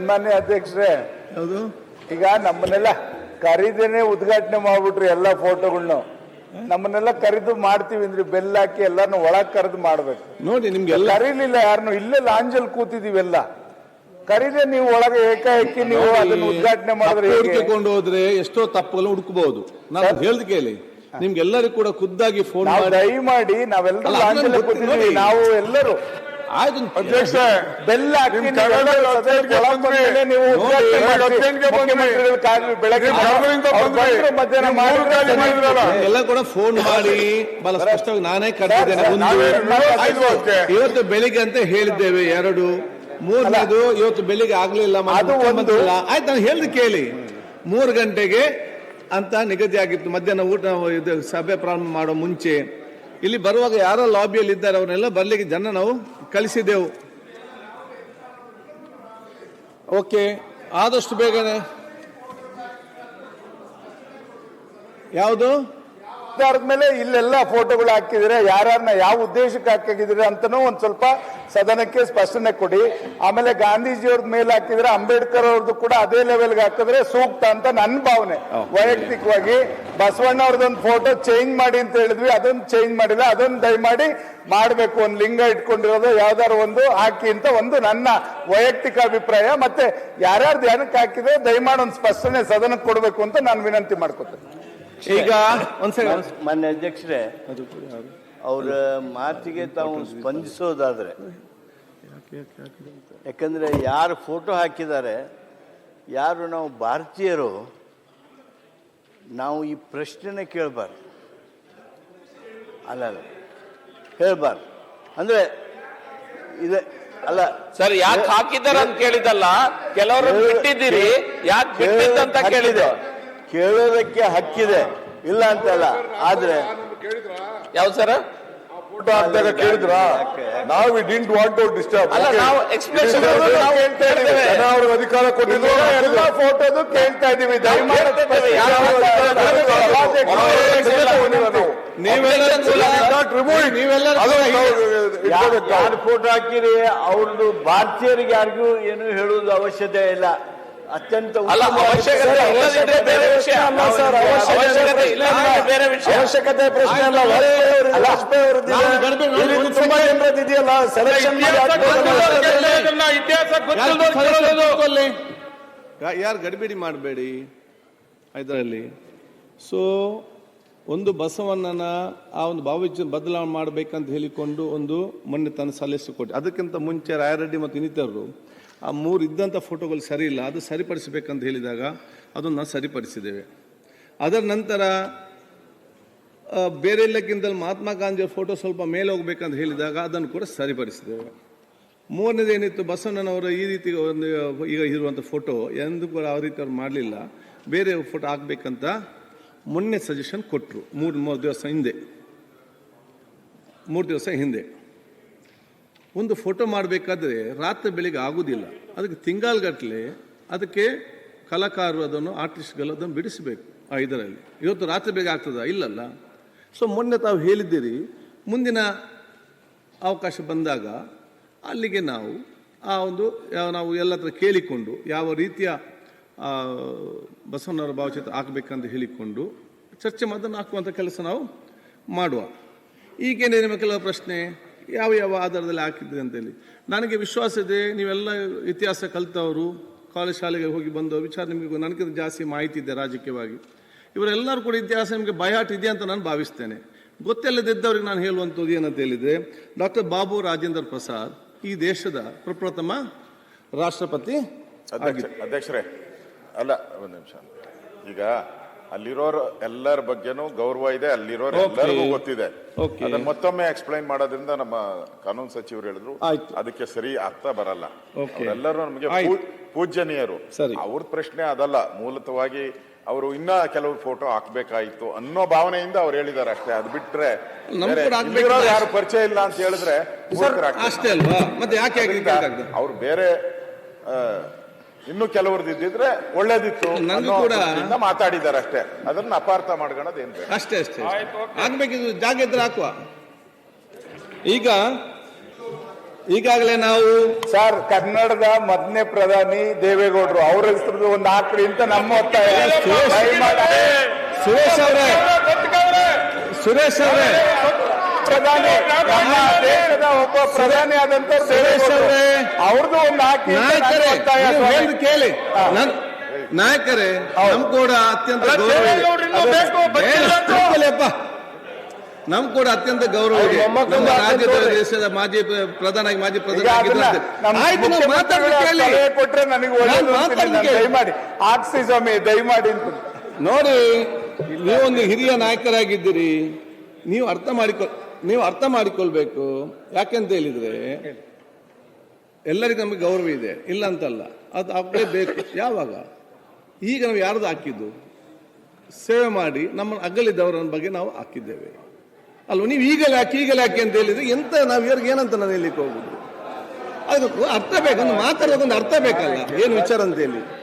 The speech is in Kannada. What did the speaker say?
ಸನ್ಮಾನ್ಯ ಅಧ್ಯಕ್ಷರೇ ಹೌದು ಈಗ ನಮ್ಮನ್ನೆಲ್ಲ ಕರೀದೇನೆ ಉದ್ಘಾಟನೆ ಮಾಡ್ಬಿಟ್ರಿ ಎಲ್ಲ ಫೋಟೋಗಳ್ನು. ನಮ್ಮನ್ನೆಲ್ಲ ಕರೆದು ಮಾಡ್ತೀವಿ ಅಂದ್ರೆ ಬೆಲ್ಲ ಹಾಕಿ ಎಲ್ಲಾನು ಒಳಗ್ ಕರೆದು ಮಾಡ್ಬೇಕು. ನೋಡಿ ನಿಮ್ಗೆಲ್ಲ ಕರೀಲಿಲ್ಲ ಯಾರನ್ನು ಇಲ್ಲೇ ಲಾಂಜಲ್ ಕೂತಿದೀವೆಲ್ಲ. ಕರೀದೆ ನೀವು ಒಳಗೆ ಏಕಾಏಕಿ ನೀವು ಅದನ್ನ ಉದ್ಘಾಟನೆ ಮಾಡಿದ್ರೆ ಹೇಗೆ? ಹೋದ್ರೆ ಎಷ್ಟೋ ತಪ್ಪುಗಳು ಹುಡುಕಬಹುದು. ನಾನು ಹೇಳ್ದು ಕೇಳಿ. ನಿಮ್ಗೆಲ್ಲರಿಗೂ ಕೂಡ ಖುದ್ದಾಗಿ ಫೋನ್ ನಾವು ಮಾಡಿ ದಯಮಾಡಿ ನಾವೆಲ್ಲರೂ ಅಲ್ಲ, ಲಾಂಜಲ್ ಅದನ್ನ ಗೊತ್ತು ಕೂತಿದ್ವಿ. ನೋಡಿ. ನಾವು ಎಲ್ಲರೂ ಆಯ್ತು ಅಧ್ಯಕ್ಷ ಬೆಲ್ಲ. ಎಲ್ಲ ಕೂಡ ಫೋನ್ ಮಾಡಿ ಬಹಳ ಸ್ಪಷ್ಟವಾಗಿ ನಾನೇ ಕರೆದಿದ್ದೇನೆ. ಒಂದು. ಇವತ್ತು ಬೆಳಿಗ್ಗೆ ಅಂತ ಹೇಳಿದ್ದೇವೆ ಎರಡು. ಮೂರನೇದು ಇವತ್ತು ಬೆಳಿಗ್ಗೆ ಆಗ್ಲಿಲ್ಲ. ಆಯ್ತು ನಾನು ಹೇಳ್ದು ಕೇಳಿ. ಮೂರು ಗಂಟೆಗೆ ಅಂತ ನಿಗದಿ ಆಗಿತ್ತು. ಮಧ್ಯಾಹ್ನ ಊಟ ಇದು ಸಭೆ ಪ್ರಾರಂಭ ಮಾಡೋ ಮುಂಚೆ. ಇಲ್ಲಿ ಬರುವಾಗ ಯಾರೋ ಲಾಬಿಯಲ್ಲಿ ಇದ್ದಾರೆ ಅವನ್ನೆಲ್ಲ ಬರ್ಲಿಕ್ಕೆ ಜನ ನಾವು ಕಳಿಸಿದೆವು ಓಕೆ ಆದಷ್ಟು ಬೇಗನೆ. ಯಾವುದು? ಮೇಲೆ ಇಲ್ಲೆಲ್ಲ ಫೋಟೋಗಳು ಹಾಕಿದ್ರೆ ಯಾರನ್ನ ಯಾವ ಉದ್ದೇಶಕ್ಕೆ ಹಾಕಿದ್ರೆ ಅಂತಾನೂ ಒಂದ್ ಸ್ವಲ್ಪ ಸದನಕ್ಕೆ ಸ್ಪಷ್ಟನೆ ಕೊಡಿ. ಆಮೇಲೆ ಗಾಂಧೀಜಿಯವ್ರದ್ದು ಮೇಲೆ ಹಾಕಿದ್ರೆ ಅಂಬೇಡ್ಕರ್ ಅವ್ರದ್ದು ಕೂಡ ಅದೇ ಲೆವೆಲ್ಗೆ ಹಾಕಿದ್ರೆ ಸೂಕ್ತ ಅಂತ ನನ್ನ ಭಾವನೆ. ವೈಯಕ್ತಿಕವಾಗಿ ಬಸವಣ್ಣ ಅವ್ರದ್ದೊಂದು ಫೋಟೋ ಚೇಂಜ್ ಮಾಡಿ ಅಂತ ಹೇಳಿದ್ವಿ ಅದನ್ನ ಚೇಂಜ್ ಮಾಡಿಲ್ಲ ಅದನ್ನ ದಯಮಾಡಿ ಮಾಡಬೇಕು. ಒಂದು ಲಿಂಗ ಇಟ್ಕೊಂಡಿರೋದು ಯಾವ್ದಾರು ಒಂದು ಹಾಕಿ ಅಂತ ಒಂದು ನನ್ನ ವೈಯಕ್ತಿಕ ಅಭಿಪ್ರಾಯ. ಮತ್ತೆ ಯಾರ್ಯಾರು ಧ್ಯಾನಕ್ಕೆ ಹಾಕಿದ್ರೆ ದಯಮಾಡಿ ಒಂದು ಸ್ಪಷ್ಟನೆ ಸದನಕ್ಕೆ ಕೊಡಬೇಕು ಅಂತ ನಾನು ವಿನಂತಿ ಮಾಡ್ಕೊತೇನೆ. ಈಗ ಒಂದ್ ಸೆಕೆಂಡ್. ಮಾನ್ಯ ಅಧ್ಯಕ್ಷರೇ ಅವರ ಮಾತಿಗೆ ತಾವು ಸ್ಪಂದಿಸೋದಾದ್ರೆ. ಯಾಕಂದ್ರೆ ಯಾರು ಫೋಟೋ ಹಾಕಿದ್ದಾರೆ ಯಾರು ನಾವು ಭಾರತೀಯರು ನಾವು ಈ ಪ್ರಶ್ನೆನೇ ಕೇಳಬಾರ್ದು. ಅಲ್ಲ ಅಲ್ಲ. ಹೇಳ್ಬಾರ್ದು. ಅಂದ್ರೆ ಇದೆ ಅಲ್ಲ. ಸರ್ ಯಾಕೆ ಹಾಕಿದ್ದಾರೆ ಅಂತ ಕೇಳಿದಲ್ಲ ಕೆಲವರು ಬಿಟ್ಟಿದ್ದೀರಿ. ಯಾಕೆ ಬಿಟ್ಟಿದ್ದಂತ ಕೇಳಿದೆ ಕೇಳೋದಕ್ಕೆ ಹಕ್ಕಿದೆ. ಇಲ್ಲ ಅಂತಲ್ಲ ಆದ್ರೆ ಯಾವ್ದು ಸರ್? ಫೋಟೋ ಹಾಕಿದಾಗ ಕೇಳಿದ್ರ? ನಾವು ಡಿಂಟ್ ವಾಂಟ್ ಟು ಡಿಸ್ಟರ್ಬ್ ಅಲ್ಲ ನಾವು ಎಕ್ಸ್ಪ್ರೆಷನ್ ನಾವು ಹೇಳ್ತಾ ಇದ್ದೇವೆ. ಜನ ಅವ್ರಿಗೆ ಅಧಿಕಾರ ಕೊಟ್ಟಿದ್ರು ಎಲ್ಲ ಫೋಟೋದು ಕೇಳ್ತಾ ಇದೀವಿ ದಯಮಾಡಿ ಕೇಳ್ತಾ ಇದ್ದೀವಿ. ಯಾರು ಫೋಟೋ ಹಾಕಿರಿ ಅವ್ರದ್ದು ಭಾರತೀಯರಿಗೆ ಯಾರಿಗೂ ಏನು ಹೇಳುವುದು ಅವಶ್ಯಕತೆ ಇಲ್ಲ. ಅತ್ಯಂತ ಅವಶ್ಯಕತೆ ಇಲ್ಲದಿದ್ರೆ ಬೇರೆ ವಿಷಯ. ಅವಶ್ಯಕತೆ ಅವಶ್ಯಕತೆ ಬೇರೆ ವಿಷಯ. ಅವಶ್ಯಕತೆ ಪ್ರಶ್ನೆ ಅಲ್ಲ ವಾಜಪೇಯಿ ಅವರದ್ದು ತುಂಬಾ ಜನರದ್ದು ಇದೆಯಲ್ಲ ಸೆಲೆಕ್ಷನ್? ಯಾರು ಗಡಿಬಿಡಿ ಮಾಡಬೇಡಿ? ಇದರಲ್ಲಿ. ಸೊ ಒಂದು ಬಸವಣ್ಣನ ಆ ಒಂದು ಭಾವಚಿತ್ರ ಬದಲಾವಣೆ ಮಾಡಬೇಕಂತ ಹೇಳಿಕೊಂಡು ಒಂದು ಮೊನ್ನೆ ತನ್ನ ಸಲಹೆ ಕೊಟ್ಟೆ ಅದಕ್ಕಿಂತ ಮುಂಚೆ ರಾಯರೆಡ್ಡಿ ಮತ್ತು ಇನ್ನಿತರರು ಆ ಮೂರು ಇದ್ದಂಥ ಫೋಟೋಗಳು ಸರಿ ಇಲ್ಲ, ಅದು ಸರಿಪಡಿಸಬೇಕಂತ ಹೇಳಿದಾಗ ಅದನ್ನು ಸರಿಪಡಿಸಿದ್ದೇವೆ. ಅದರ ನಂತರ ಬೇರೆ ಎಲ್ಲಕ್ಕಿಂತಲೂ ಮಹಾತ್ಮ ಗಾಂಧಿಯ ಫೋಟೋ ಸ್ವಲ್ಪ ಮೇಲೆ ಹೋಗ್ಬೇಕಂತ ಹೇಳಿದಾಗ ಅದನ್ನು ಕೂಡ ಸರಿಪಡಿಸಿದ್ದೇವೆ. ಮೂರನೇದೇನಿತ್ತು ಬಸವಣ್ಣನವರ ಈ ರೀತಿ ಒಂದು, ಈಗ ಇರುವಂಥ ಫೋಟೋ ಎಂದು ಕೂಡ ಆ ರೀತಿ ಅವ್ರು ಮಾಡಲಿಲ್ಲ. ಬೇರೆ ಫೋಟೋ ಹಾಕ್ಬೇಕಂತ ಮೊನ್ನೆ ಸಜೆಷನ್ ಕೊಟ್ಟರು ಮೂರು ಮೂರು ದಿವಸ ಹಿಂದೆ. ಮೂರು ದಿವಸ ಹಿಂದೆ. ಒಂದು ಫೋಟೋ ಮಾಡಬೇಕಾದ್ರೆ ರಾತ್ರಿ ಬೆಳಿಗ್ಗೆ ಆಗುವುದಿಲ್ಲ ಅದಕ್ಕೆ ತಿಂಗಾಲ್ಗಟ್ಟಲೆ ಅದಕ್ಕೆ ಕಲಾಕಾರರು ಅದನ್ನು, ಆರ್ಟಿಸ್ಟ್ಗಳು ಅದನ್ನು ಬಿಡಿಸಬೇಕು ಆ ಇದರಲ್ಲಿ. ಇವತ್ತು ರಾತ್ರಿ ಬೇಗ ಆಗ್ತದ? ಇಲ್ಲಲ್ಲ. ಸೊ ಮೊನ್ನೆ ತಾವು ಹೇಳಿದ್ದೀರಿ, ಮುಂದಿನ ಅವಕಾಶ ಬಂದಾಗ ಅಲ್ಲಿಗೆ ನಾವು ಆ ಒಂದು, ನಾವು ಎಲ್ಲ ಹತ್ರ ಕೇಳಿಕೊಂಡು ಯಾವ ರೀತಿಯ ಬಸವನವರ ಭಾವಚಿತ್ರ ಹಾಕಬೇಕಂತ ಹೇಳಿಕೊಂಡು ಚರ್ಚೆ ಮಾಡೋದನ್ನು ಹಾಕುವಂಥ ಕೆಲಸ ನಾವು ಮಾಡುವ. ಈಗೇನೇ ನಿಮ್ಮ ಕೆಲವು ಪ್ರಶ್ನೆ? ಯಾವ ಯಾವ ಆಧಾರದಲ್ಲಿ ಹಾಕಿದ್ರಿ ಅಂತೇಳಿ. ನನಗೆ ವಿಶ್ವಾಸ ಇದೆ ನೀವೆಲ್ಲ ಇತಿಹಾಸ ಕಲಿತವರು ಕಾಲೇಜ್ ಶಾಲೆಗೆ ಹೋಗಿ ಬಂದವರು ವಿಚಾರ ನಿಮಗೆ ನನಗಿಂತ ಜಾಸ್ತಿ ಮಾಹಿತಿ ಇದೆ ರಾಜಕೀಯವಾಗಿ. ಇವರೆಲ್ಲರೂ ಕೂಡ ಇತಿಹಾಸ ನಿಮಗೆ ಬಯಾಟ್ ಇದೆ ಅಂತ ನಾನು ಭಾವಿಸ್ತೇನೆ. ಗೊತ್ತಿಲ್ಲದಿದ್ದವ್ರಿಗೆ ನಾನು ಹೇಳುವಂಥದ್ದು ಏನಂತ ಹೇಳಿದರೆ ಡಾಕ್ಟರ್ ಬಾಬು ರಾಜೇಂದ್ರ ಪ್ರಸಾದ್ ಈ ದೇಶದ ಪ್ರಪ್ರಥಮ ರಾಷ್ಟ್ರಪತಿ ಅಧ್ಯಕ್ಷರೇ ಅಲ್ಲ ಒಂದು ನಿಮಿಷ. ಈಗ ಅಲ್ಲಿರೋರು ಎಲ್ಲರ ಬಗ್ಗೆನೂ ಗೌರವ ಇದೆ ಅಲ್ಲಿರೋರು ಎಲ್ಲರಿಗೂ ಗೊತ್ತಿದೆ. ಅದನ್ನ ಮತ್ತೊಮ್ಮೆ ಎಕ್ಸ್ಪ್ಲೈನ್ ಮಾಡೋದ್ರಿಂದ ನಮ್ಮ ಕಾನೂನು ಸಚಿವರು ಹೇಳಿದ್ರು ಅದಕ್ಕೆ ಸರಿ ಅರ್ಥ ಬರಲ್ಲ. ಎಲ್ಲರೂ ನಮಗೆ. ಪೂಜ್ಯನೀಯರು. ಅವ್ರ ಪ್ರಶ್ನೆ ಅದಲ್ಲ ಮೂಲತವಾಗಿ ಅವರು ಇನ್ನ ಕೆಲವು ಫೋಟೋ ಹಾಕ್ಬೇಕಾಯ್ತು ಅನ್ನೋ ಭಾವನೆಯಿಂದ ಅವ್ರು ಹೇಳಿದ್ದಾರೆ ಅಷ್ಟೇ. ಅದು ಬಿಟ್ರೆ ಯಾರು ಪರಿಚಯ ಇಲ್ಲ ಅಂತ ಹೇಳಿದ್ರೆ. ಅಷ್ಟೇ ಅಲ್ವಾ? ಮತ್ತೆ ಯಾಕೆ? ಅವ್ರು ಬೇರೆ ಇನ್ನು ಕೆಲವ್ರದ್ದು ಇದ್ದಿದ್ರೆ ಒಳ್ಳೇದಿತ್ತು ನನಗೂ ಅನ್ನೋ ಕೂಡ- ಮಾತಾಡಿದ್ದಾರೆ ಅಷ್ಟೇ. ಅದನ್ನ ಅಪಾರ್ಥ ಮಾಡ್ಕೊಳ್ಳೋದೇನು ಏನ್ ಬೇಕು ಅಷ್ಟೇ ಅಷ್ಟೇ. ಆಗ್ಬೇಕಿದ್ದು ಜಾಗ ಇದ್ರೆ ಹಾಕುವ. ಈಗ ಈಗಾಗಲೇ ನಾವು ಸರ್ ಕನ್ನಡದ ಮೊದಲನೇ ಪ್ರಧಾನಿ ದೇವೇಗೌಡರು ಅವ್ರ ಹೆಸರು ಒಂದು ಹಾಕ್ರಿ ಅಂತ ನಮ್ಮ ಒತ್ತಾಯ. ದಯಮಾಡಿ. ಸುರೇಶ್ ಅವರೇ. ಸುರೇಶ್ ಅವರೇ. ಪ್ರಧಾನಿ ನಮ್ಮ ದೇಶದ ಒಬ್ಬ ಪ್ರಧಾನಿ ಆದಂತ ಅವ್ರದ್ದು ಒಂದು ಹಾಕಿ ಕೇಳಿ. ನಾಯಕರೇ ನಮ್ ಕೂಡ ಅತ್ಯಂತ. ನಮ್ ಕೂಡ ಅತ್ಯಂತ ಗೌರವ ಇದೆ. ನಮ್ಮ ರಾಜ್ಯದ ದೇಶದ ಮಾಜಿ ಪ್ರಧಾನ ಮಾಜಿ ಪ್ರಧಾನ ಹಾಕ್ಸಿ ಸ್ವಾಮಿ ದಯಮಾಡಿ ಅಂತ. ನೋಡಿ ನೀವೊಂದು ಹಿರಿಯ ನಾಯಕರಾಗಿದ್ದೀರಿ. ನೀವು ಅರ್ಥ ಮಾಡಿಕೊ ನೀವು ಅರ್ಥ ಮಾಡಿಕೊಳ್ಬೇಕು. ಯಾಕೆಂತ ಹೇಳಿದ್ರೆ, ಎಲ್ಲರಿಗೂ ನಮಗೆ ಗೌರವ ಇದೆ. ಇಲ್ಲ ಅಂತಲ್ಲ. ಅದು ಆಗಲೇಬೇಕು ಯಾವಾಗ? ಈಗ ನಾವು ಯಾರ್ದು ಹಾಕಿದ್ದು? ಸೇವೆ ಮಾಡಿ ನಮ್ಮ ಅಗಲಿದ್ದವರ ಬಗ್ಗೆ ನಾವು ಹಾಕಿದ್ದೇವೆ. ಅಲ್ವ? ನೀವು ಈಗಲೇ ಹಾಕಿ ಈಗಲೇ ಹಾಕಿ ಅಂತ ಹೇಳಿದ್ರೆ ಎಂತ ನಾವು ಇವ್ರಿಗೆ ಏನಂತ ನಾನು ಹೇಳಲಿಕ್ಕೆ ಹೋಗುದು? ಅದಕ್ಕೂ ಅರ್ಥ ಬೇಕು. ಮಾತಾಡೋದೊಂದು ಅರ್ಥ ಬೇಕಲ್ಲ. ಏನು ವಿಚಾರ ಅಂತ ಹೇಳಿ.